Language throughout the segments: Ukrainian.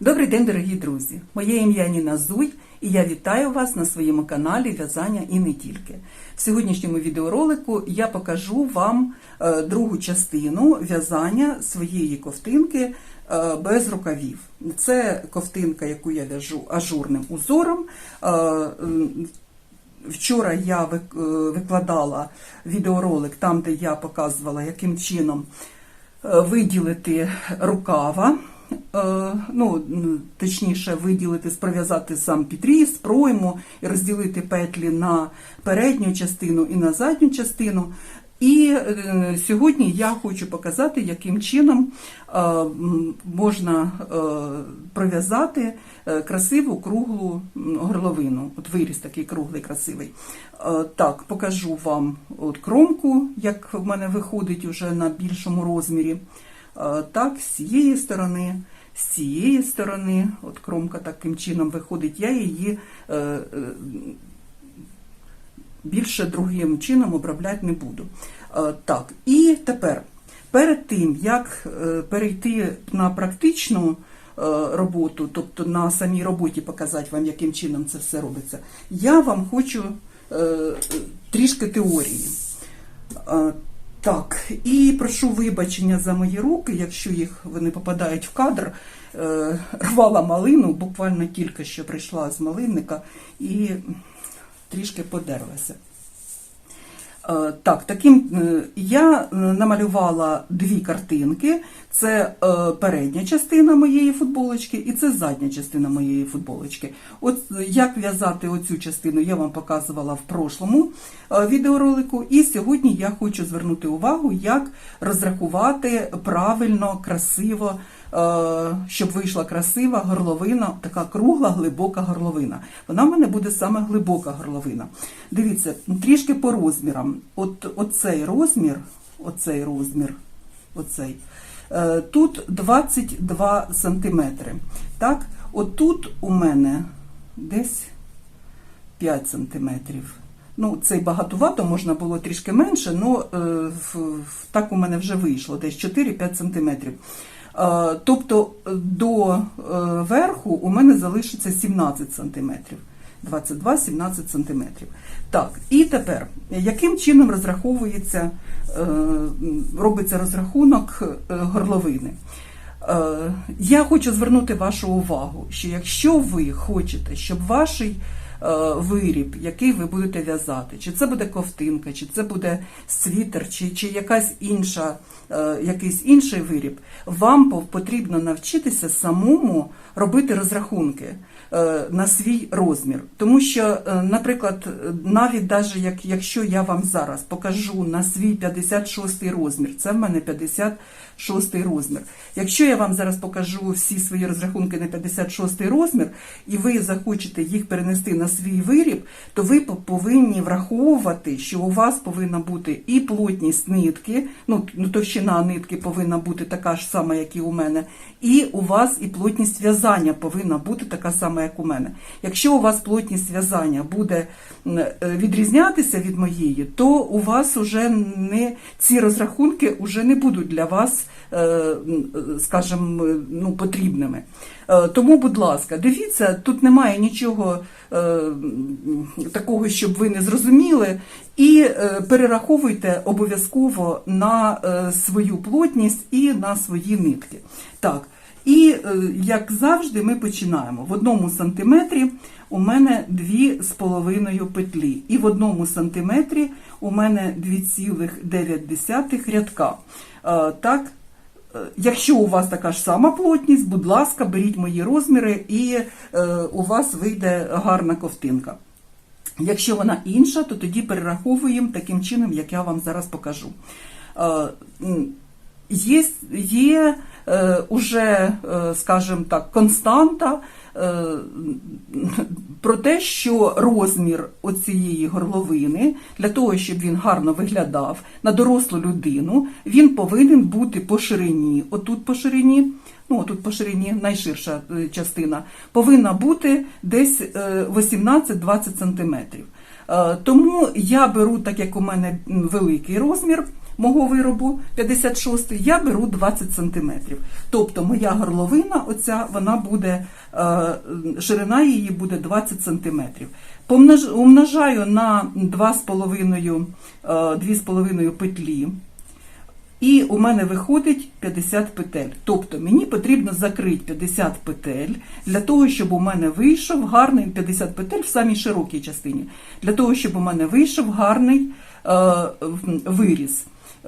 Добрий день, дорогі друзі! Моє ім'я Ніна Зуй, і я вітаю вас на своєму каналі В'язання і не тільки. В сьогоднішньому відеоролику я покажу вам е, другу частину в'язання своєї ковтинки е, без рукавів. Це ковтинка, яку я в'яжу ажурним узором. Е, Вчора я викладала відеоролик там, де я показувала, яким чином виділити рукава. Е, Ну, точніше, виділити, пров'язати сам підріз, пройму розділити петлі на передню частину і на задню частину. І е, сьогодні я хочу показати, яким чином е, можна пров'язати красиву круглу горловину. От виріс такий круглий, красивий. Так, покажу вам от кромку, як в мене виходить уже на більшому розмірі. Е, Так, з цієї сторони, з цієї сторони, от кромка таким чином виходить, я її е, е, більше другим чином обробляти не буду. Так, і тепер, перед тим, як перейти на практичну роботу, тобто на самій роботі показати вам, яким чином це все робиться, я вам хочу трішки теорії. Так, і прошу вибачення за мої руки, якщо їх вони попадають в кадр. Е, Рвала малину, буквально тільки що прийшла з малинника і трішки подерлася. Е, Так, таким е, я е, намалювала дві картинки. Це передня частина моєї футболочки і це задня частина моєї футболочки. От як в'язати оцю частину я вам показувала в прошлому відеоролику. І сьогодні я хочу звернути увагу, як розрахувати правильно, красиво, щоб вийшла красива горловина, така кругла, глибока горловина. Вона в мене буде саме глибока горловина. Дивіться, трішки по розмірам. От оцей розмір, оцей розмір, оцей. е, Тут 22 сантиметри. Так, отут у мене десь 5 сантиметрів. Ну, це багатувато, можна було трішки менше, але так у мене вже вийшло, десь 4-5 сантиметрів. Е, Тобто до е, верху у мене залишиться 17 сантиметрів. 22-17 сантиметрів. Так, і тепер, яким чином розраховується, е, робиться розрахунок горловини? Я хочу звернути вашу увагу, що якщо ви хочете, щоб ваш е, виріб, який ви будете в'язати, чи це буде ковтинка, чи це буде світер, чи, чи якась інша, е, якийсь інший виріб, вам потрібно навчитися самому робити розрахунки е, на свій розмір. Тому що, е, наприклад, е, навіть як, якщо я вам зараз покажу на свій 56 розмір, це в мене 56 розмір. Якщо я вам зараз покажу всі свої розрахунки на 56 розмір, і ви захочете їх перенести на свій виріб, то ви по- повинні враховувати, що у вас повинна бути і плотність нитки, ну, ну, товщина нитки повинна бути така ж сама, як і у мене, і у вас і плотність в'язання повинна бути така сама, як у мене. Якщо у вас плотність в'язання буде е, відрізнятися від моєї, то у вас уже не ці розрахунки вже не будуть для вас, скажімо, е, ну, потрібними. Е, Тому, будь ласка, дивіться, тут немає нічого е, такого, щоб ви не зрозуміли, і е, перераховуйте обов'язково на е, свою плотність і на свої нитки. Так. І е, як завжди, ми починаємо. В одному сантиметрі у мене дві з половиною петлі, і в одному сантиметрі у мене 2,9 рядка. Е, Так, е, якщо у вас така ж сама плотність, будь ласка, беріть мої розміри, і е, у вас вийде гарна ковтинка. Якщо вона інша, то тоді перераховуємо таким чином, як я вам зараз покажу. Е, Є, є е, уже, е, скажімо так, константа е, про те, що розмір оцієї горловини для того, щоб він гарно виглядав на дорослу людину, він повинен бути по ширині. Отут по ширині, ну отут по ширині найширша е, частина, повинна бути десь е, 18-20 сантиметрів. Е, Тому я беру, так як у мене великий розмір, мого виробу, 56 я беру 20 см. Тобто моя горловина, оця, вона буде, е, ширина її буде 20 см. Умножаю на 2,5 е, 2,5 петлі. І у мене виходить 50 петель. Тобто мені потрібно закрити 50 петель для того, щоб у мене вийшов гарний 50 петель в самій широкій частині. Для того, щоб у мене вийшов гарний е, виріз,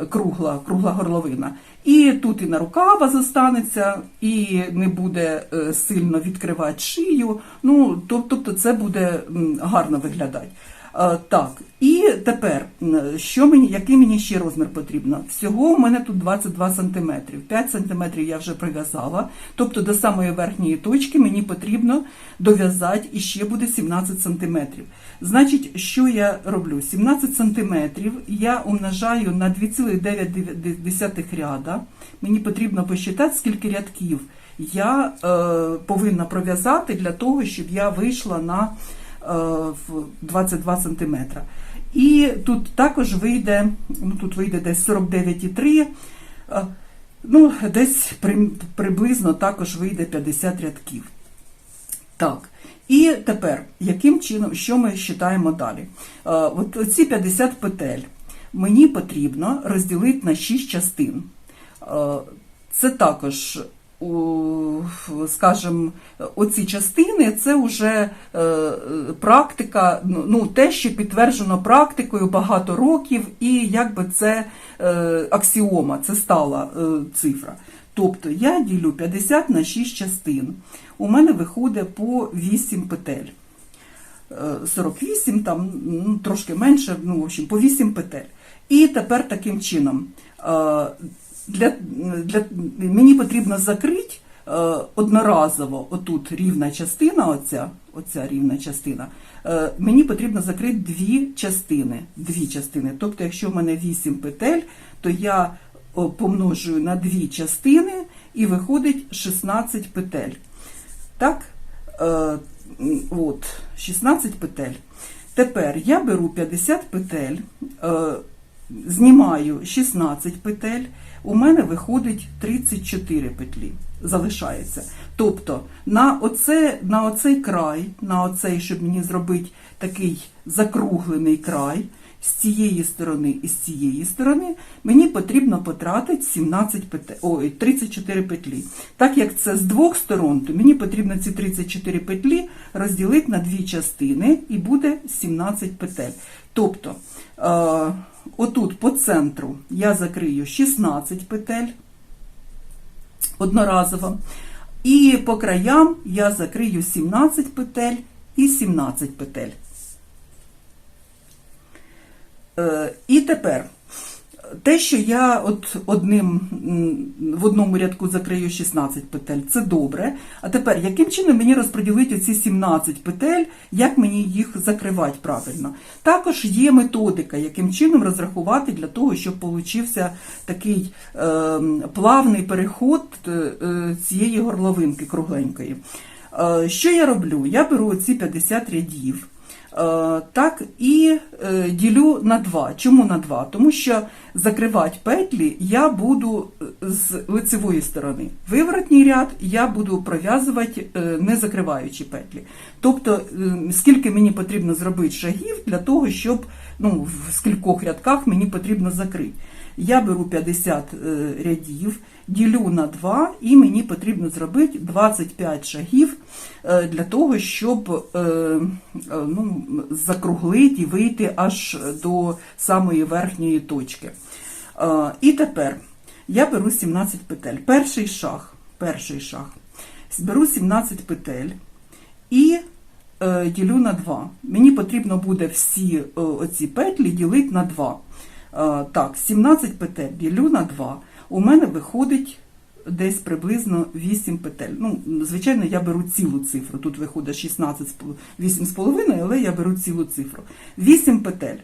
кругла, кругла горловина. І тут і на рукава зостанеться, і не буде е, сильно відкривати шию. Ну, тобто це буде гарно виглядати. Е, Так, і тепер, що мені, який мені ще розмір потрібно? Всього у мене тут 22 см. 5 см я вже прив'язала, тобто до самої верхньої точки мені потрібно дов'язати і ще буде 17 см. Значить, що я роблю? 17 см я умножаю на 2,9 ряда. Мені потрібно посчитати, скільки рядків я е, повинна пров'язати для того, щоб я вийшла на 22 см. І тут також вийде, ну тут вийде десь 49,3, е, ну десь при, приблизно також вийде 50 рядків. Так. І тепер, яким чином, що ми вважаємо далі? Е, от ці 50 петель мені потрібно розділити на 6 частин. Е, Це також, скажімо, оці частини це вже е, практика, ну ну, те, що підтверджено практикою багато років, і якби це е, аксіома, це стала е, цифра. Тобто я ділю 50 на 6 частин. У мене виходить по 8 петель. Е, 48, там ну, трошки менше, ну, в общем, по 8 петель. І тепер таким чином для, для, мені потрібно закрити е, одноразово отут рівна частина, оця, оця рівна частина, е, мені потрібно закрити дві частини. Дві частини. Тобто, якщо в мене 8 петель, то я помножую на дві частини і виходить 16 петель. Так, е, от, 16 петель. Тепер я беру 50 петель, знімаю 16 петель, у мене виходить 34 петлі. Залишається. Тобто на, оце, на оцей край, на оцей, щоб мені зробити такий закруглений край, з цієї сторони і з цієї сторони, мені потрібно потратити 17 петель, ой, 34 петлі. Так як це з двох сторон, то мені потрібно ці 34 петлі розділити на дві частини і буде 17 петель. Тобто, е, отут по центру я закрию 16 петель одноразово. І по краям я закрию 17 петель і 17 петель. Е, І тепер те, що я от одним в одному рядку закрию 16 петель, це добре. А тепер, яким чином мені розподілити оці 17 петель, як мені їх закривати правильно? Також є методика, яким чином розрахувати для того, щоб получився такий е, плавний переход е, е, цієї горловинки кругленької. Е, що я роблю? Я беру ці 50 рядів. Е, Так, і е, ділю на 2. Чому на 2? Тому що закривати петлі я буду е, з лицевої сторони. Виворотній ряд я буду пров'язувати, не закриваючи петлі. Тобто, скільки мені потрібно зробити шагів для того, щоб ну, в скількох рядках мені потрібно закрити. Я беру 50 е, рядів, ділю на 2, і мені потрібно зробити 25 шагів е, для того, щоб е, е, ну, закруглити і вийти аж до самої верхньої точки. І тепер я беру 17 петель. Перший шаг, перший шаг. Беру 17 петель і ділю на 2. Мені потрібно буде всі оці петлі ділити на 2. Е, так, 17 петель ділю на 2. У мене виходить десь приблизно 8 петель. Ну, звичайно, я беру цілу цифру. Тут виходить 16, 8,5, але я беру цілу цифру. 8 петель.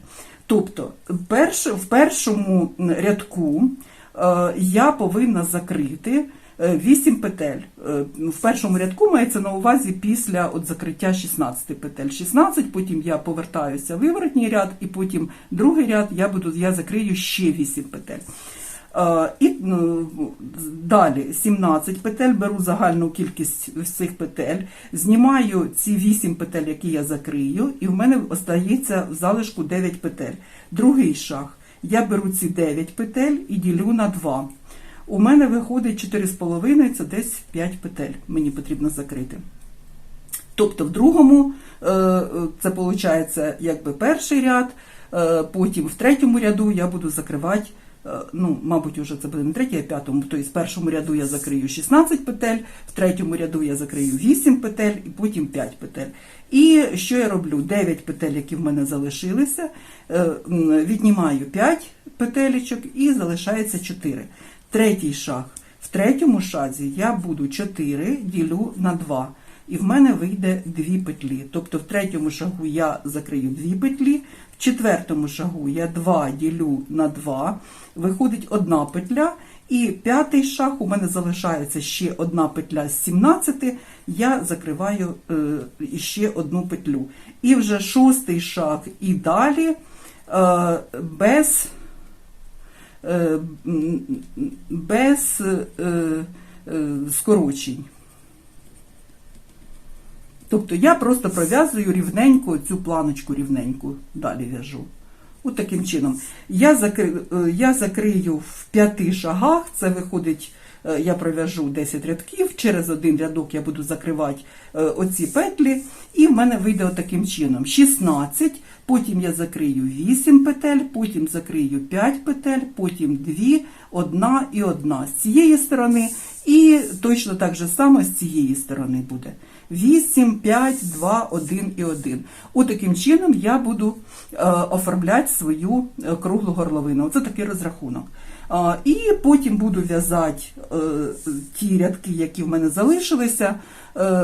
Тобто, в першому рядку е, я повинна закрити 8 петель. Е, В першому рядку мається на увазі після от закриття 16 петель. 16, потім я повертаюся в виворотній ряд, і потім другий ряд я буду я закрию ще 8 петель. Е, І далі 17 петель, беру загальну кількість цих петель, знімаю ці 8 петель, які я закрию, і в мене остається в залишку 9 петель. Другий шаг. Я беру ці 9 петель і ділю на 2. У мене виходить 4,5, це десь 5 петель мені потрібно закрити. Тобто в другому е, це виходить якби перший ряд, е, потім в третьому ряду я буду закривати, ну, мабуть, вже це буде не третій, а п'ятому, тобто в першому ряду я закрию 16 петель, в третьому ряду я закрию 8 петель і потім 5 петель. І що я роблю? 9 петель, які в мене залишилися, е, віднімаю 5 петелечок і залишається 4. Третій шаг. В третьому шазі я буду 4 ділю на 2. І в мене вийде 2 петлі. Тобто в третьому шагу я закрию 2 петлі, в четвертому шагу я 2 ділю на 2, виходить одна петля, і п'ятий шаг у мене залишається ще одна петля з 17, я закриваю е, ще одну петлю. І вже шостий шаг і далі е, без е, без скорочень. Тобто я просто пров'язую рівненько цю планочку рівненьку, далі в'яжу. От таким чином. Я, закри... е, я закрию в п'яти шагах, це виходить, е, я пров'яжу 10 рядків, через один рядок я буду закривати е, оці петлі, і в мене вийде отаким чином 16, потім я закрию 8 петель, потім закрию 5 петель, потім 2, 1 і 1 з цієї сторони, і точно так же само з цієї сторони буде. 8, 5, 2, 1 і 1. Отаким чином я буду е, оформляти свою е, круглу горловину. Оце такий розрахунок. І потім буду в'язати е, ті рядки, які в мене залишилися,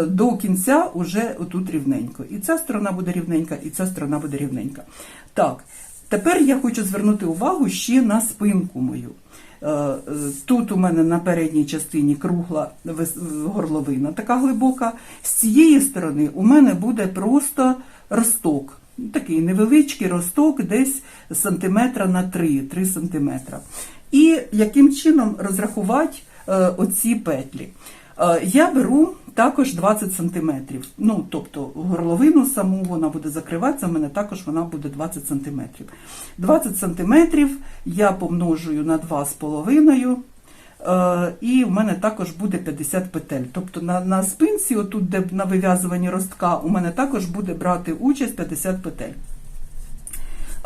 до кінця уже отут рівненько. І ця сторона буде рівненька, і ця сторона буде рівненька. Так, тепер я хочу звернути увагу ще на спинку мою. Е, Тут у мене на передній частині кругла горловина така глибока. З цієї сторони у мене буде просто росток. Такий невеличкий росток, десь сантиметра на 3, 3 сантиметра. І яким чином розрахувати е, оці петлі? Е, Я беру також 20 сантиметрів. Ну, тобто горловину саму вона буде закриватися, в мене також вона буде 20 сантиметрів. 20 сантиметрів я помножую на 2,5, е, і в мене також буде 50 петель. Тобто на, на спинці, отут, де на вив'язуванні ростка, у мене також буде брати участь 50 петель.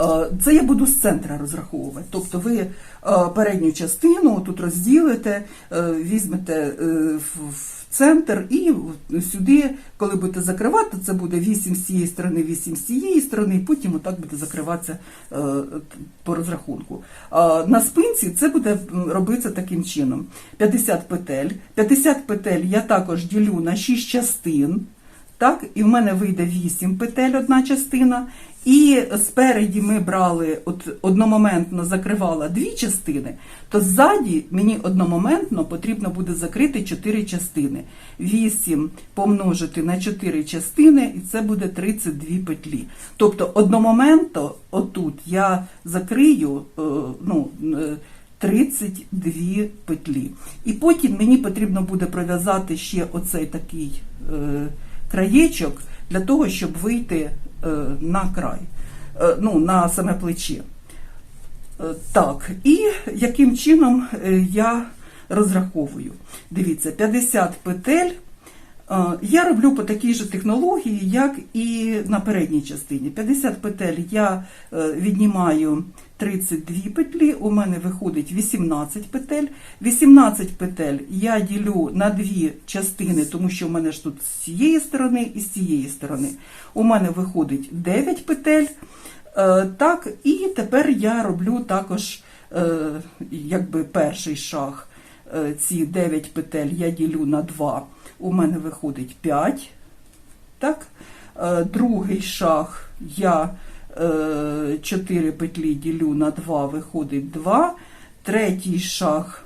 Е, Це я буду з центра розраховувати. Тобто ви е, передню частину тут розділите, е, візьмете в центр і сюди, коли будете закривати, це буде 8 з цієї сторони, 8 з цієї сторони, і потім отак буде закриватися по розрахунку. На спинці це буде робитися таким чином: 50 петель. 50 петель я також ділю на 6 частин. Так, і в мене вийде 8 петель одна частина. І спереді ми брали от одномоментно закривала дві частини, то ззаді мені одномоментно потрібно буде закрити 4 частини. 8 помножити на 4 частини, і це буде 32 петлі. Тобто одномоментно отут я закрию е, ну, е, 32 петлі. І потім мені потрібно буде пров'язати ще оцей такий е, краєчок для того, щоб вийти е, на край, е, ну, на саме плече. Так, і яким чином е, я розраховую? Дивіться, 50 петель. Е, Я роблю по такій же технології, як і на передній частині. 50 петель я е, віднімаю 32 петлі, у мене виходить 18 петель. 18 петель я ділю на дві частини, тому що в мене ж тут з цієї сторони і з цієї сторони. У мене виходить 9 петель. Е, Так, і тепер я роблю також якби перший шаг. Е, Ці 9 петель я ділю на 2. У мене виходить 5. Так? Е, Другий шаг я 4 петлі ділю на 2, виходить 2. Третій шаг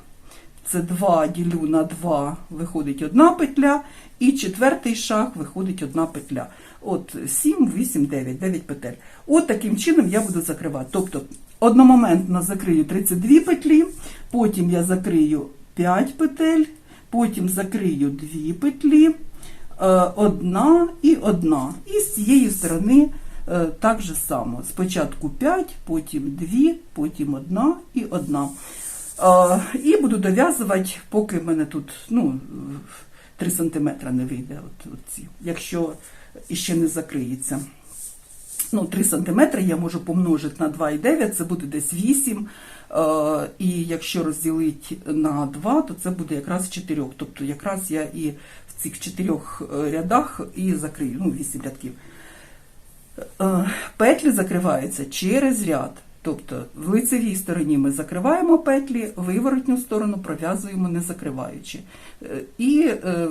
це 2 ділю на 2, виходить одна петля, і четвертий шаг виходить одна петля. От 7, 8, 9, 9 петель. От таким чином я буду закривати. Тобто одномоментно закрию 32 петлі, потім я закрию 5 петель, потім закрию 2 петлі, е, одна і одна. І з цієї сторони е, так же само. Спочатку 5, потім 2, потім одна і одна. Е, І буду дов'язувати, поки в мене тут ну, 3 см не вийде. От, от якщо іще не закриється. Ну, 3 см я можу помножити на 2,9, це буде десь 8. Е, І якщо розділити на 2, то це буде якраз 4. Тобто якраз я і в цих 4 рядах і закрию, ну, 8 рядків. Е, Петлі закриваються через ряд. Тобто в лицевій стороні ми закриваємо петлі, виворотню сторону пров'язуємо не закриваючи. Е, І, е,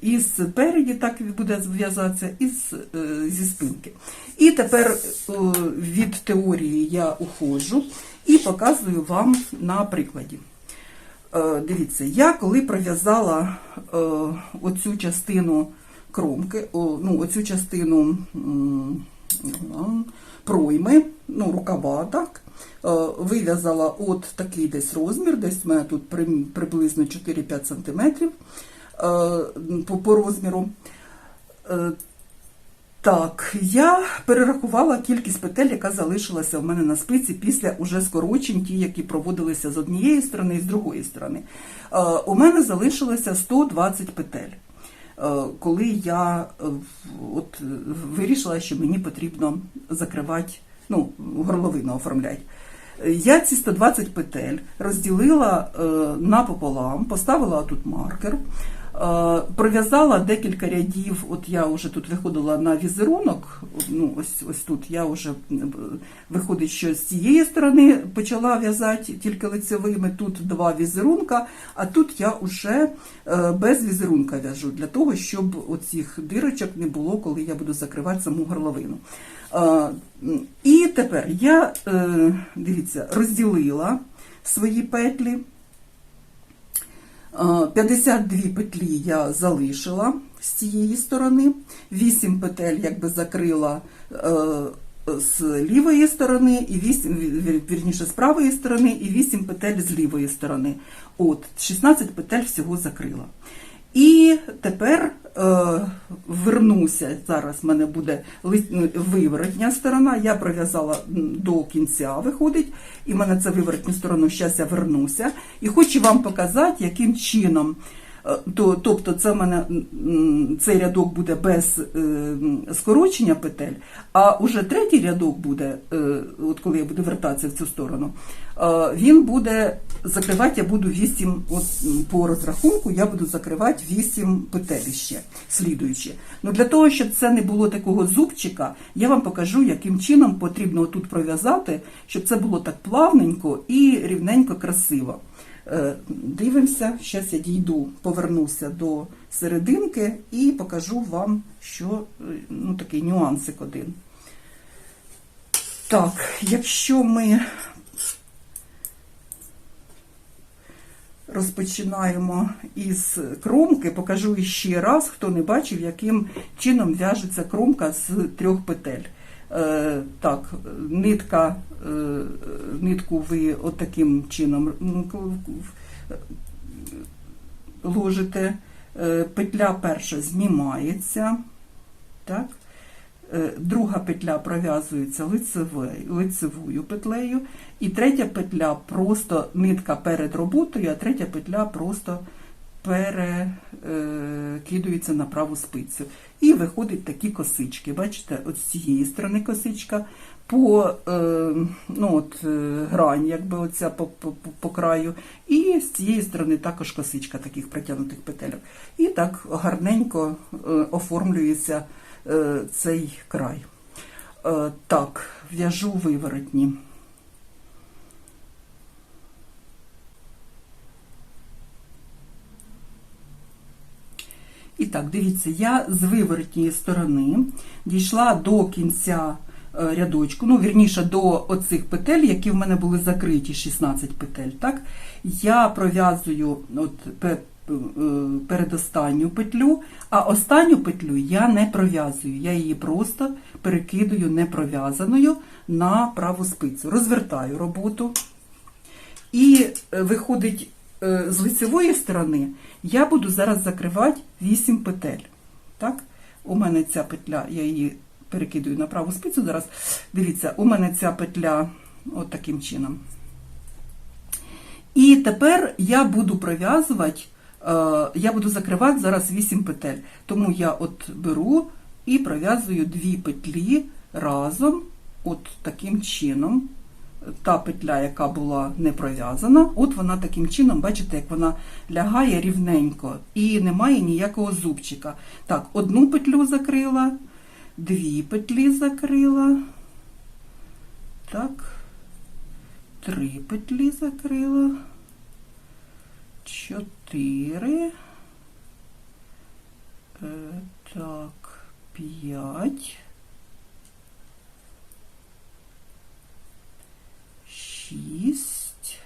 і спереді так буде зв'язатися, і з, е, зі спинки. І тепер е, від теорії я уходжу і показую вам на прикладі. Е, Дивіться, я коли пров'язала е, оцю частину кромки, ну, оцю частину пройми, ну, рукава, так, е, вив'язала от такий десь розмір, десь в мене тут приблизно 4-5 см по розміру. Так, я перерахувала кількість петель, яка залишилася в мене на спиці після уже скорочень, ті, які проводилися з однієї сторони і з другої сторони. Е, у мене залишилося 120 петель. Е, Коли я е, от, вирішила, що мені потрібно закривати, ну, горловину оформляти. Я ці 120 петель розділила напополам, поставила тут маркер, пров'язала декілька рядів. От я вже тут виходила на візерунок. Ну, ось, ось тут я вже е, виходить, що з цієї сторони почала в'язати тільки лицевими. Тут два візерунка, а тут я вже е, без візерунка в'яжу для того, щоб оцих дирочок не було, коли я буду закривати саму горловину. Е, І тепер я, е, дивіться, розділила свої петлі. Е, 52 петлі я залишила з цієї сторони, 8 петель якби закрила е, з лівої сторони, і 8, вірніше, з правої сторони, і 8 петель з лівої сторони. От, 16 петель всього закрила. І тепер е, вернуся. Зараз в мене буде ну, виворотня сторона. Я пров'язала до кінця, виходить, і в мене це виворотню сторону. Зараз я вернуся. І хочу вам показати, яким чином. Е, То, тобто це в мене цей рядок буде без е, скорочення петель, а уже третій рядок буде, е, от коли я буду вертатися в цю сторону, він буде закривати, я буду 8, от по розрахунку, я буду закривати 8 петель ще, слідуючи. Ну для того, щоб це не було такого зубчика, я вам покажу, яким чином потрібно тут пров'язати, щоб це було так плавненько і рівненько красиво. Е, Дивимося, зараз я дійду, повернуся до серединки і покажу вам, що е, ну, такий нюансик один. Так, якщо ми розпочинаємо із кромки, покажу іще раз, хто не бачив, яким чином в'яжеться кромка з трьох петель. Е, так, нитка, е, нитку ви отаким чином м, к- в- ложите, Е, петля перша знімається, так? Е, Друга петля пров'язується лицевою петлею, і третя петля просто нитка перед роботою, а третя петля просто перекидується на праву спицю. І виходять такі косички. Бачите, от з цієї сторони косичка, по е, ну, от, е, грань, якби оця по, по, по, краю, і з цієї сторони також косичка таких протягнутих петельок. І так гарненько е, оформлюється цей край. Так, в'яжу виворотні. І так, дивіться, я з виворотньої сторони дійшла до кінця е, рядочку, ну, вірніше, до оцих петель, які в мене були закриті, 16 петель, так, я пров'язую от, е, передостанню петлю, а останню петлю я не пров'язую, я її просто перекидаю непров'язаною на праву спицю. Розвертаю роботу. І е, виходить з лицевої сторони, я буду зараз закривати 8 петель. Так? У мене ця петля, я її перекидаю на праву спицю зараз. Дивіться, у мене ця петля от таким чином. І тепер я буду пров'язувати, е, я буду закривати зараз 8 петель. Тому я от беру і пров'язую дві петлі разом, от таким чином. Та петля, яка була не пров'язана, от вона таким чином, бачите, як вона лягає рівненько і немає ніякого зубчика. Так, одну петлю закрила, дві петлі закрила. Так, три петлі закрила, чотири. Е, так, п'ять. Шість.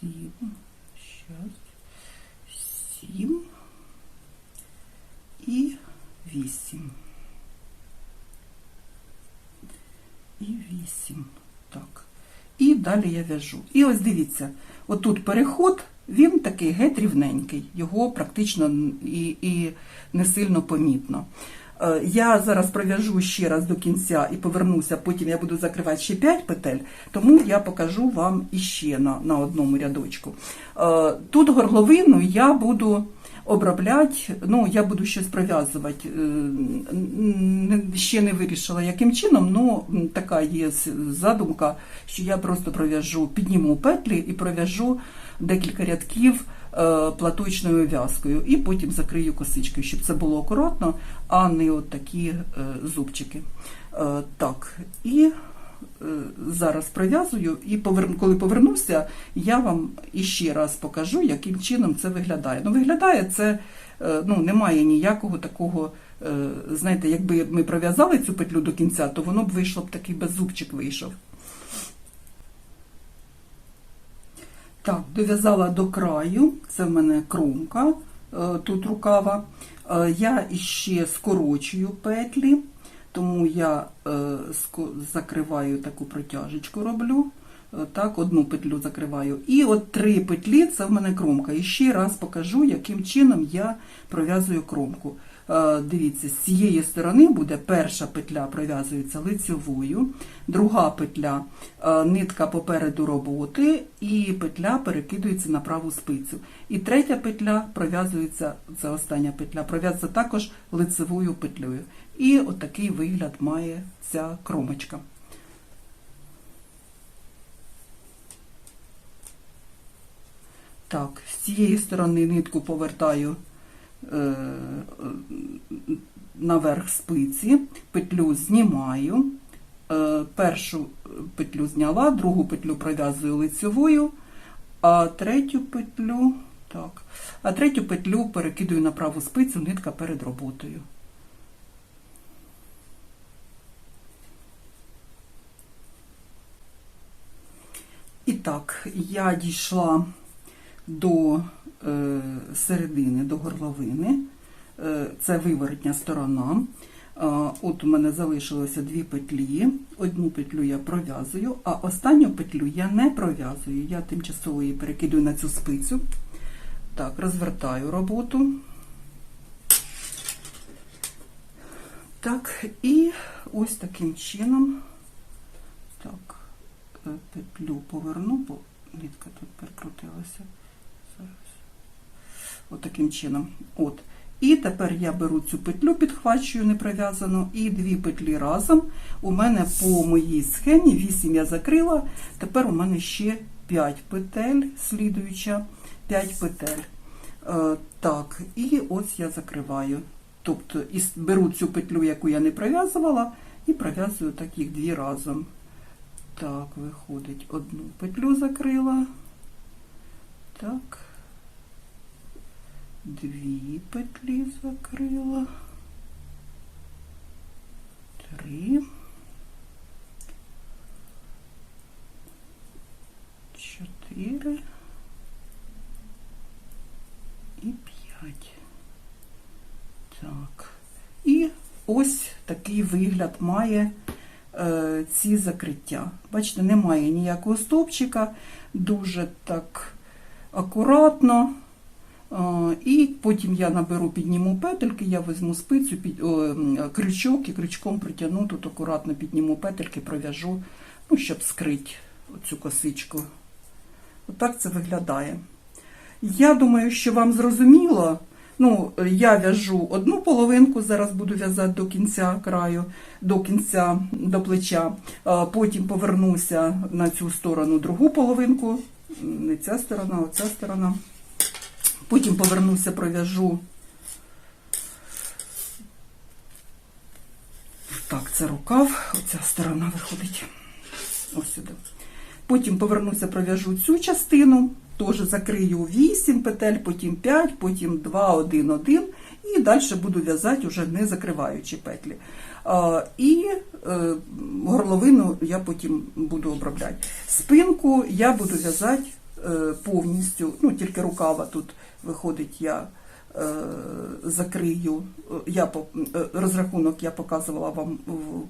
Сім. Щас. Сім. І вісім. І вісім. Так. І далі я в'яжу. І ось дивіться, отут переход, він такий геть рівненький, його практично і, і не сильно помітно. Е, Я зараз пров'яжу ще раз до кінця і повернуся, потім я буду закривати ще 5 петель, тому я покажу вам іще на, на одному рядочку. Е, Тут горловину я буду обробляти, ну, я буду щось пров'язувати. Е, Ще не вирішила, яким чином, ну така є задумка, що я просто пров'яжу, підніму петлі і пров'яжу декілька рядків платочною в'язкою, і потім закрию косичкою, щоб це було акуратно, а не от такі е, зубчики. Е, Так, і е, зараз пров'язую, і повер- коли повернуся, я вам іще раз покажу, яким чином це виглядає. Ну, виглядає це, е, ну, немає ніякого такого, е, знаєте, якби ми пров'язали цю петлю до кінця, то воно б вийшло б такий беззубчик вийшов. Так, дов'язала до краю, це в мене кромка, е, тут рукава. Е, Я іще скорочую петлі, тому я е, закриваю таку протяжечку роблю. Так, одну петлю закриваю. І от три петлі це в мене кромка. І ще раз покажу, яким чином я пров'язую кромку. Е, Дивіться, з цієї сторони буде перша петля пров'язується лицевою, друга петля е, нитка попереду роботи, і петля перекидується на праву спицю. І третя петля пров'язується, це остання петля, пров'язується також лицевою петлею. І отакий вигляд має ця кромочка. Так, з цієї сторони нитку повертаю наверх спиці, петлю знімаю, е, першу петлю зняла, другу петлю пров'язую лицевою, а третю петлю, так, а третю петлю перекидую на праву спицю, нитка перед роботою. І так, я дійшла до е, середини, до горловини. Е, це виворотня сторона. Е, От у мене залишилося дві петлі. Одну петлю я пров'язую, а останню петлю я не пров'язую. Я тимчасово її перекидую на цю спицю. Так, розвертаю роботу. Так, і ось таким чином. Так, е, петлю поверну, бо нитка тут перекрутилася. Зараз. От таким чином. От. І тепер я беру цю петлю, підхвачую неприв'язану, і дві петлі разом. У мене по моїй схемі 8 я закрила. Тепер у мене ще 5 петель, слідуюча, 5 петель. Е, так, і ось я закриваю. Тобто і беру цю петлю, яку я не пров'язувала, і пров'язую так їх дві разом. Так, виходить, одну петлю закрила. Так. Дві петлі закрила. три, чотири і п'ять. Так. І ось такий вигляд має е, ці закриття. Бачите, немає ніякого стовпчика, дуже так акуратно. І потім я наберу, підніму петельки, я візьму спицю, під, о, крючок і крючком притягну, тут акуратно підніму петельки, пров'яжу, ну, щоб скрити цю косичку. Отак це виглядає. Я думаю, що вам зрозуміло. Ну, я в'яжу одну половинку, зараз буду в'язати до кінця краю, до кінця до плеча. Потім повернуся на цю сторону другу половинку. Не ця сторона, а ця сторона. Потім повернуся, пров'яжу. Так, це рукав, оця сторона виходить. Ось сюди. Потім повернуся, пров'яжу цю частину, теж закрию 8 петель, потім 5, потім 2, 1, 1. І далі буду в'язати, вже не закриваючи петлі. І е, горловину я потім буду обробляти. Спинку я буду в'язати е, повністю, ну тільки рукава тут виходить, я е, закрию. Е, Я е, розрахунок я показувала вам в,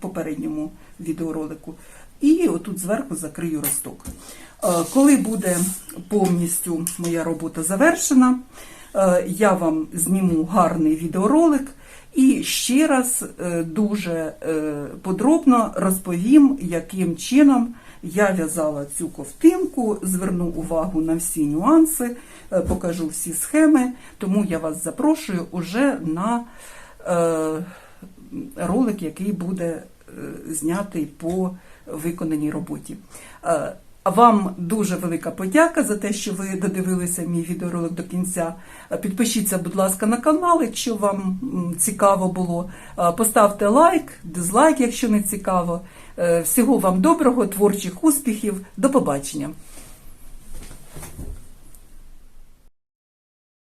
попередньому відеоролику. І отут зверху закрию росток. Коли буде повністю моя робота завершена, я вам зніму гарний відеоролик і ще раз дуже подробно розповім, яким чином я в'язала цю ковтинку, зверну увагу на всі нюанси, покажу всі схеми, тому я вас запрошую уже на е, ролик, який буде е, знятий по виконаній роботі. Е, Вам дуже велика подяка за те, що ви додивилися мій відеоролик до кінця. Е, Підпишіться, будь ласка, на канал, якщо вам цікаво було. Е, Поставте лайк, дизлайк, якщо не цікаво. Е, Всього вам доброго, творчих успіхів. До побачення!